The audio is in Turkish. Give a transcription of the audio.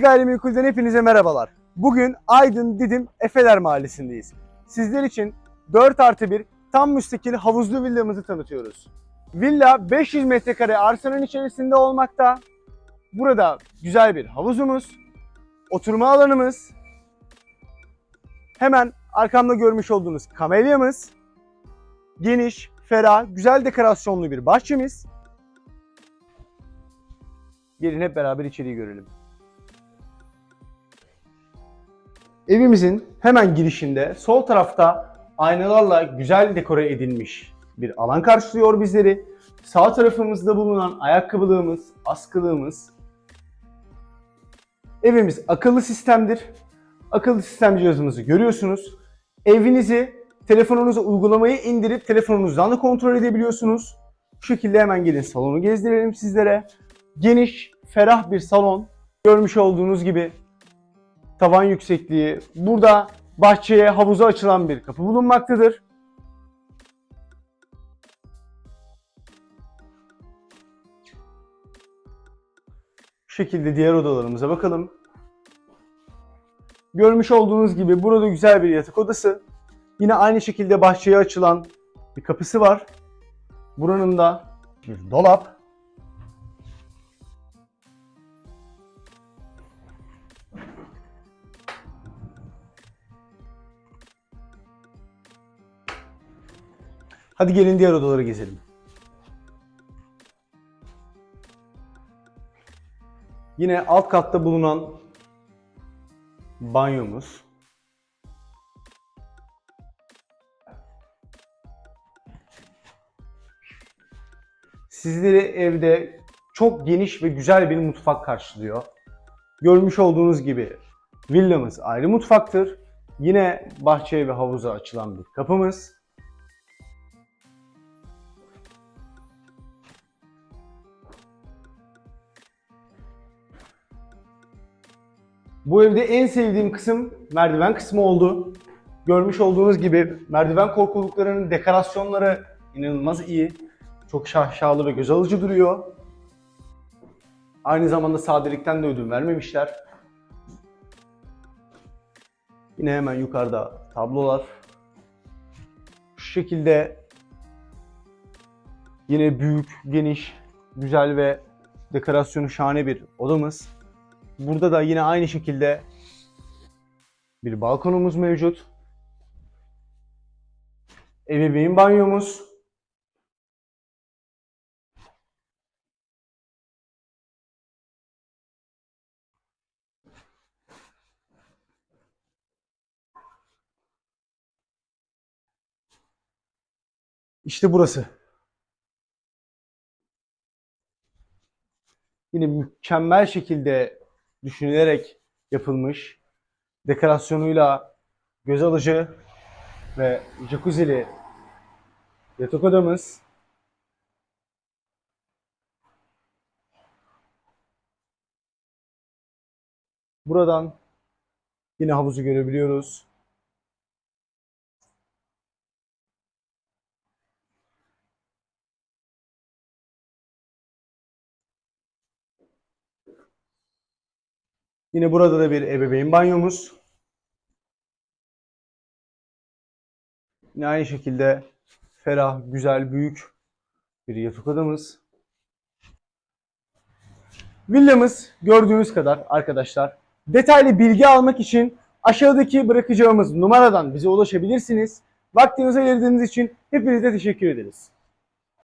Gayrimenkul'den hepinize merhabalar. Bugün Aydın Didim Efeler Mahallesi'ndeyiz. Sizler için 4 artı 1 tam müstakil havuzlu villamızı tanıtıyoruz. Villa 500 metrekare arsanın içerisinde olmakta. Burada güzel bir havuzumuz, oturma alanımız, hemen arkamda görmüş olduğunuz kamelyamız, geniş, ferah, güzel dekorasyonlu bir bahçemiz. Gelin hep beraber içeriği görelim. Evimizin hemen girişinde sol tarafta aynalarla güzel dekore edilmiş bir alan karşılıyor bizleri. Sağ tarafımızda bulunan ayakkabılığımız, askılığımız. Evimiz akıllı sistemdir. Akıllı sistem cihazımızı görüyorsunuz. Evinizi telefonunuza uygulamayı indirip telefonunuzdan da kontrol edebiliyorsunuz. Bu şekilde hemen gelin salonu gezdirelim sizlere. Geniş, ferah bir salon. Görmüş olduğunuz gibi tavan yüksekliği. Burada bahçeye, havuza açılan bir kapı bulunmaktadır. Şu şekilde diğer odalarımıza bakalım. Görmüş olduğunuz gibi burada güzel bir yatak odası. Yine aynı şekilde bahçeye açılan bir kapısı var. Buranın da bir dolap. Hadi gelin diğer odaları gezelim. Yine alt katta bulunan banyomuz. Sizleri evde çok geniş ve güzel bir mutfak karşılıyor. Görmüş olduğunuz gibi villamız ayrı mutfaktır. Yine bahçeye ve havuza açılan bir kapımız. Bu evde en sevdiğim kısım merdiven kısmı oldu. Görmüş olduğunuz gibi merdiven korkuluklarının dekorasyonları inanılmaz iyi. Çok şahşalı ve göz alıcı duruyor. Aynı zamanda sadelikten de ödün vermemişler. Yine hemen yukarıda tablolar. Şu şekilde yine büyük, geniş, güzel ve dekorasyonu şahane bir odamız. Burada da yine aynı şekilde bir balkonumuz mevcut. Ebeveyn banyomuz. İşte burası. Yine mükemmel şekilde düşünülerek yapılmış. Dekorasyonuyla göz alıcı ve jacuzzi'li yatak odamız. Buradan yine havuzu görebiliyoruz. Yine burada da bir ebeveyn banyomuz. Yine aynı şekilde ferah, güzel, büyük bir yatak odamız. Villamız gördüğünüz kadar arkadaşlar. Detaylı bilgi almak için aşağıdaki bırakacağımız numaradan bize ulaşabilirsiniz. Vaktinizi ayırdığınız için hepinize teşekkür ederiz.